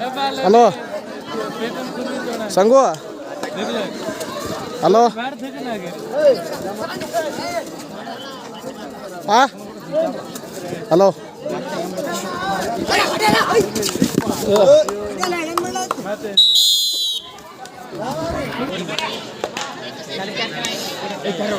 Halo. Sanggua. Halo. Ah? Halo. Eh, Halo.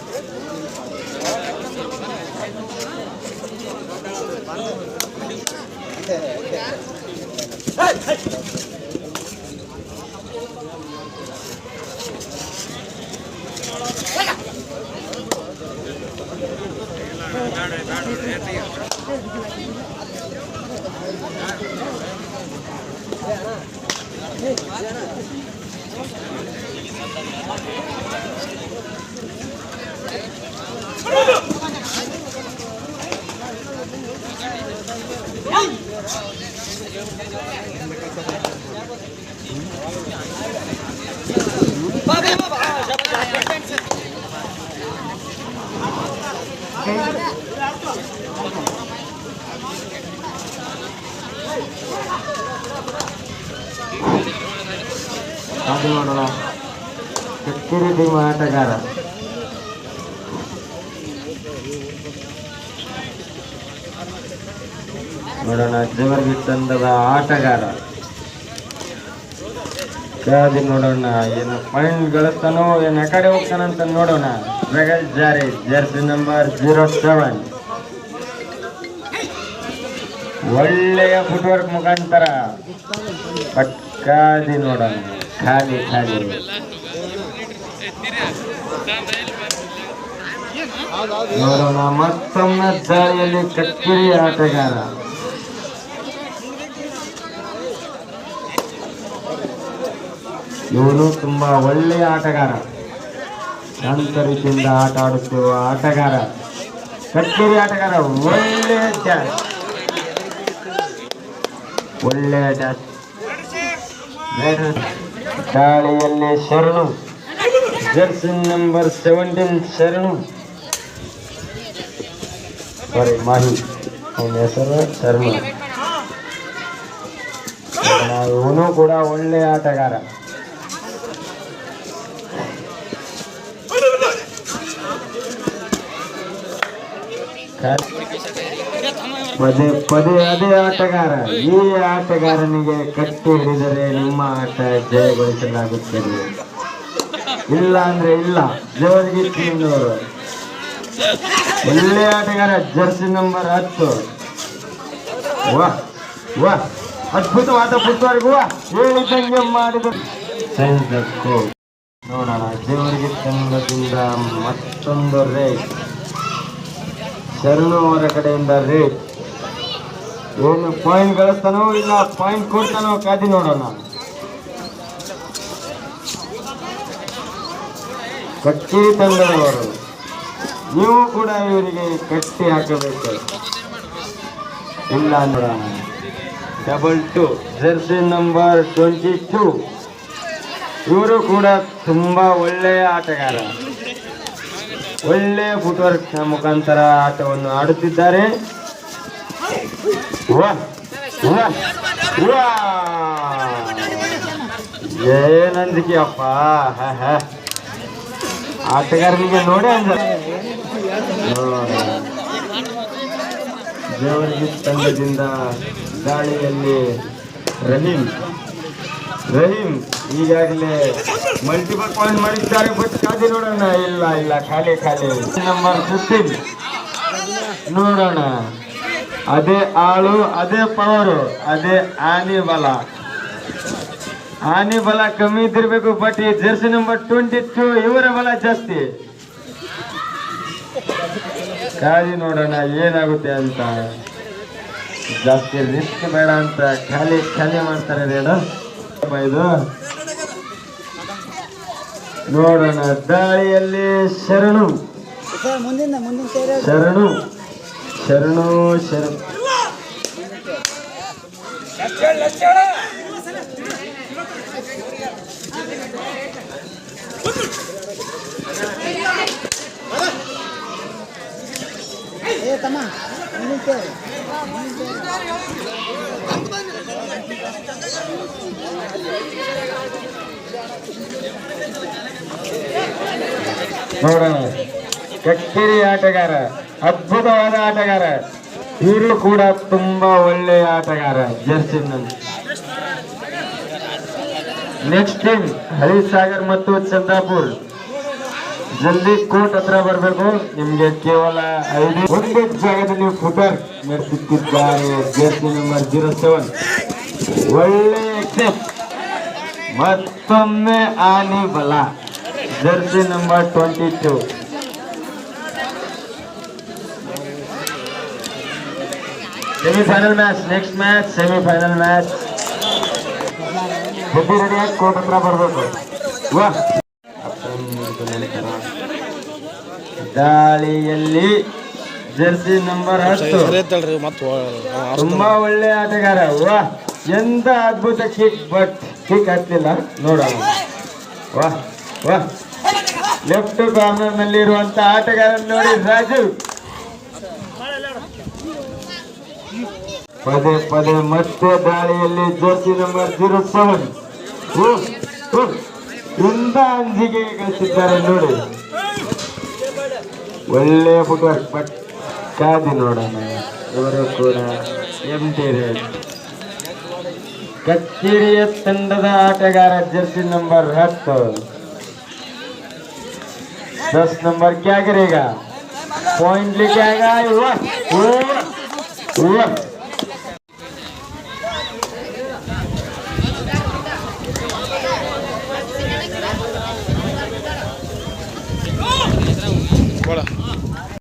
Yeah. ಅದು ನೋಡೋಣ. Kittur team ಆಟಗಾರ. ನೋಡೋಣ, ಜವರ್ಗಿ ತಂಡದ ಆಟಗಾರ. ಕೇಳಿ ನೋಡೋಣ, ಏನು ಪಾಯಿಂಟ್ ಗಳಿಸ್ತಾನೋ ಏನು ಆ ಕಡೆ ಹೋಗ್ತಾನಂತ ನೋಡೋಣ. ಪ್ರಗಲ್ ಜಾರಿ jersey ಜೀರೋ ಸೆವೆನ್ ಒಳ್ಳೆಯ ಫುಟ್ವರ್ಕ್ ಮುಖಾಂತರ ಪಟ್ಕಾದಿ ನೋಡೋಣ. ಖಾಲಿ ಖಾಲಿ. ನೋಡೋಣ, ಮತ್ತೊಮ್ಮೆ ದಾಳಿಯಲ್ಲಿ ಕಕ್ಕಿರಿ ಆಟಗಾರ. ಇವನು ತುಂಬಾ ಒಳ್ಳೆಯ ಆಟಗಾರ. ಶಾಂತ ಆಟ ಆಡುತ್ತಿರುವ ಆಟಗಾರ ಕಕ್ಕೇರಿ ಆಟಗಾರ ಒಳ್ಳೆ ಡ್ಯಾಶ್ ಒಳ್ಳೆಯ ಡ್ಯಾಶ್ ದಾಳಿಯಲ್ಲಿ ಶರಣು. ಜರ್ಸಿ ನಂಬರ್ ಸೆವೆಂಟೀನ್ ಶರಣು. ಸಾರಿ ಮಾಹಿ. ಅವನ ಹೆಸರು ಶರಣು ಇವನು ಕೂಡ ಒಳ್ಳೆಯ ಆಟಗಾರ. ಪದೇ ಪದೇ ಅದೇ ಆಟಗಾರ. ಈ ಆಟಗಾರನಿಗೆ ಕಟ್ಟಿ ಹಿಡಿದರೆ ನಿಮ್ಮ ಆಟ ಜಯಗೊಳಿಸಲಾಗುತ್ತದೆ. ಇಲ್ಲ ಅಂದ್ರೆ ಇಲ್ಲ. ಜೋರಿಗೆ ಟೀಮ್ನವರು ಒಳ್ಳೆ ಆಟಗಾರ, ಜರ್ಸಿ ನಂಬರ್ ಹತ್ತು. ವಾ ವಾ. ಅದ್ಭುತವಾದ ಪುತ್ತವರೆಗೂ ಹೇಳಿದಂಗೆ ಮಾಡಿದ ನೋಡೋಣ, ದೇವರಿಗೆ ತಂಡದಿಂದ ಮತ್ತೊಂದು ರೇಟ್ ಶರಣು ಅವರ ಕಡೆಯಿಂದ ರೇಟ್ ಏನು ಪಾಯಿಂಟ್ ಗಳಿಸ್ತಾನೋ ಇಲ್ಲ ಪಾಯಿಂಟ್ ಕೊಡ್ತಾನೋ ಕಾದಿ ನೋಡೋಣ. ಕಟ್ಟಿ ತಂದವರು ನೀವು ಕೂಡ ಇವರಿಗೆ ಕಟ್ಟಿ ಹಾಕಬೇಕು. ಇಲ್ಲ ನೋಡೋಣ. Double two jersey number twenty two ಇವರು ಕೂಡ ತುಂಬಾ ಒಳ್ಳೆಯ ಆಟಗಾರ. ಒಳ್ಳೆಯ ಫುಟ್ವರ್ಕ್ ಮುಖಾಂತರ ಆಟವನ್ನು ಆಡುತ್ತಿದ್ದಾರೆ. ಹ. ಆಟಗಾರನಿಗೆ ನೋಡಿ ಅಂದ ದೇವರಿಗೆ ತಂಡದಿಂದ ಗಾಳಿಯಲ್ಲಿ ರಹೀಂ ರಹೀಮ್ ಈಗಾಗಲೇ ಮಲ್ಟಿಪಲ್ ಪಾಯಿಂಟ್ ಮಾಡಿದ್ದಾರೆ ಬಟ್ ಕಾದಿ ನೋಡೋಣ. ಇಲ್ಲ ಇಲ್ಲ, ಖಾಲಿ ಖಾಲಿ. ನಂಬರ್ ಫಿಫ್ಟೀನ್ ನೋಡೋಣ. ಅದೇ ಆಳು, ಅದೇ ಪವರು ಅದೇ ಆನೆ ಬಲ ಆನೆ ಬಲ ಕಮ್ಮಿ ಇದ್ದಿರ್ಬೇಕು ಬಟ್ ಈ ಜರ್ಸಿ ನಂಬರ್ ಟ್ವೆಂಟಿ ಟೂ ಇವರ ಬಲ ಜಾಸ್ತಿ. ಖಾಲಿ ನೋಡೋಣ, ಏನಾಗುತ್ತೆ ಅಂತ. ಜಾಸ್ತಿ ರಿಸ್ಕ್ ಬೇಡ ಅಂತ ಖಾಲಿ ಖಾಲಿ ಮಾಡ್ತಾರೆ ರೇಡು ಇದು? ನೋಡೋಣ ದಾಳಿಯಲ್ಲಿ ಶರಣು. ಮುಂದಿನ ಮುಂದಿನ ಶರಣು. ಶರಣು ಶರಣು. ಏ ತಮ್ಮ ನೋಡೋಣ. ಕಕ್ಕೇರಿ ಆಟಗಾರ, ಅದ್ಭುತವಾದ ಆಟಗಾರ. ಇವರು ಕೂಡ ತುಂಬಾ ಒಳ್ಳೆಯ ಆಟಗಾರ ಜರ್ಸಿನಲ್ಲಿ ನೆಕ್ಸ್ಟ್ ಟೀಮ್ ಹರಿಸಾಗರ್ ಮತ್ತು ಚಂದಾಪುರ್ ಜಲ್ದಿ ಕೋರ್ಟ್ ಹತ್ರ ಬರಬೇಕು. ನಿಮ್ಗೆ ಕೇವಲ ಐದು ಒಂದೇ ಜಾಗದಲ್ಲಿ ಫುಟರ್ ನಡೆಸುತ್ತಿದ್ದಾರೆ ಜರ್ಸಿ ನಂಬರ್ ಜೀರೋ ಸೆವೆನ್. ಒಳ್ಳೆ ಎಕ್ಸೆಪ್ಟ್ ಮತ್ತೊಮ್ಮೆ ಆನಿ ಬಲ jersey number twenty two semifinal match next match semifinal match ಬುದ್ಧಿ ರೆಡಿಯಾಗಿ ಕೋರ್ಟ್ ಹತ್ರ ಬರಬೇಕು ವಾ ದಾಳಿಯಲ್ಲಿ ಜರ್ಸಿ ನಂಬರ್ ಹತ್ತು ಎತ್ತಳ್ರಿ ಮತ್ತೆ ತುಂಬಾ ಒಳ್ಳೆ ಆಟಗಾರ ವಾ ಎಂತ ಅದ್ಭುತ ಕಿಕ್ ಬಟ್ ಕಿಕ್ ಹತ್ತಿಲ್ಲ ನೋಡೋಣ. ವಾ ವಾ. ಲೆಫ್ಟ್ ಇರುವಂತ ಆಟಗಾರ ನೋಡಿ ರಾಜು. ಪದೇ ಪದೇ ಮತ್ತೆ ದಾಳಿಯಲ್ಲಿ ಜರ್ಸಿ ನಂಬರ್ ಜೀರೋ ಸೆವೆನ್ ಎಂತ ಅಂಜಿಗೆ ಕಳಿಸಿದ್ದಾರೆ ನೋಡಿ. ಒಳ್ಳೆಯ ಫುಟ್ವರ್ಕ್ ಬಟ್ ಕಾದಿ ನೋಡೋಣ. ಇವರು ಕೂಡ ಎಂ ಟಿ ರೇಟ್ ಕಚ್ಚೇರಿಯ ತಂಡದ ಆಟಗಾರ ಜರ್ಸಿ ನಂಬರ್ ಹತ್ತು दस नंबर क्या करेगा पॉइंट लेके आएगा वाह वाह वाह